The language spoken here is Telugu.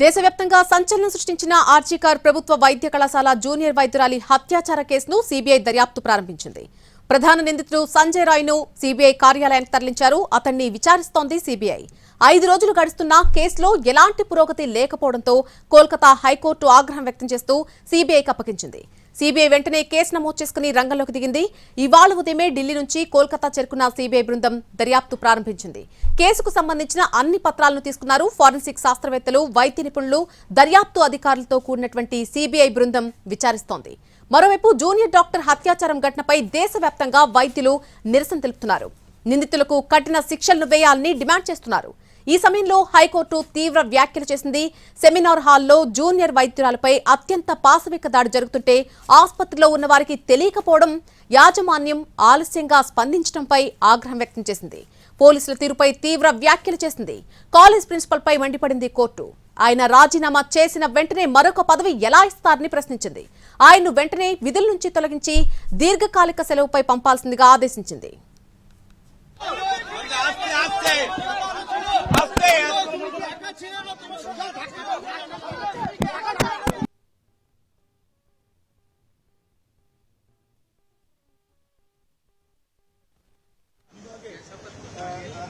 దేశవ్యాప్తంగా సంచలనం సృష్టించిన ఆర్జీకార్ ప్రభుత్వ వైద్య కళాశాల జూనియర్ వైద్యురాలి హత్యాచార కేసును సీబీఐ దర్యాప్తు ప్రారంభించింది. ప్రధాన నిందితుడు సంజయ్ రాయ్ను సీబీఐ కార్యాలయానికి తరలించారు. అతన్ని విచారిస్తోంది సీబీఐ. ఐదు రోజులు గడుస్తున్న కేసులో ఎలాంటి పురోగతి లేకపోవడంతో కోల్కతా హైకోర్టు ఆగ్రహం వ్యక్తం చేస్తూ సీబీఐకి అప్పగించింది. సీబీఐ వెంటనే కేసు నమోదు చేసుకుని రంగంలోకి దిగింది. ఇవాళ ఉదయమే ఢిల్లీ నుంచి కోల్కతా చేరుకున్న సీబీఐ బృందం దర్యాప్తు ప్రారంభించింది. కేసుకు సంబంధించిన అన్ని పత్రాలను తీసుకున్నారు ఫారెన్సిక్ శాస్త్రవేత్తలు వైద్య నిపుణులు దర్యాప్తు అధికారులతో కూడినటువంటి సీబీఐ బృందం విచారిస్తోంది. మరోవైపు జూనియర్ డాక్టర్ హత్యాచారం ఘటనపై దేశవ్యాప్తంగా వైద్యులు నిరసన తెలుపుతున్నారు. నిందితులకు కఠిన శిక్షలను వేయాలని డిమాండ్ చేస్తున్నారు. ఈ సమయంలో హైకోర్టు తీవ్ర వ్యాఖ్యలు చేసింది. సెమినార్ హాల్లో జూనియర్ వైద్యురాలపై అత్యంత పాశవిక దాడి జరుగుతుంటే ఆసుపత్రిలో ఉన్న వారికి తెలియకపోవడం యాజమాన్యం ఆలస్యంగా స్పందించడంపై ఆగ్రహం వ్యక్తం చేసింది. పోలీసుల తీరుపై తీవ్ర వ్యాఖ్యలు చేసింది. కాలేజ్ ప్రిన్సిపల్పై మండిపడింది కోర్టు. ఆయన రాజీనామా చేసిన వెంటనే మరొక పదవి ఎలా ఇస్తారని ప్రశ్నించింది. ఆయన్ను వెంటనే విధుల నుంచి తొలగించి దీర్ఘకాలిక సెలవుపై పంపాల్సిందిగా ఆదేశించింది.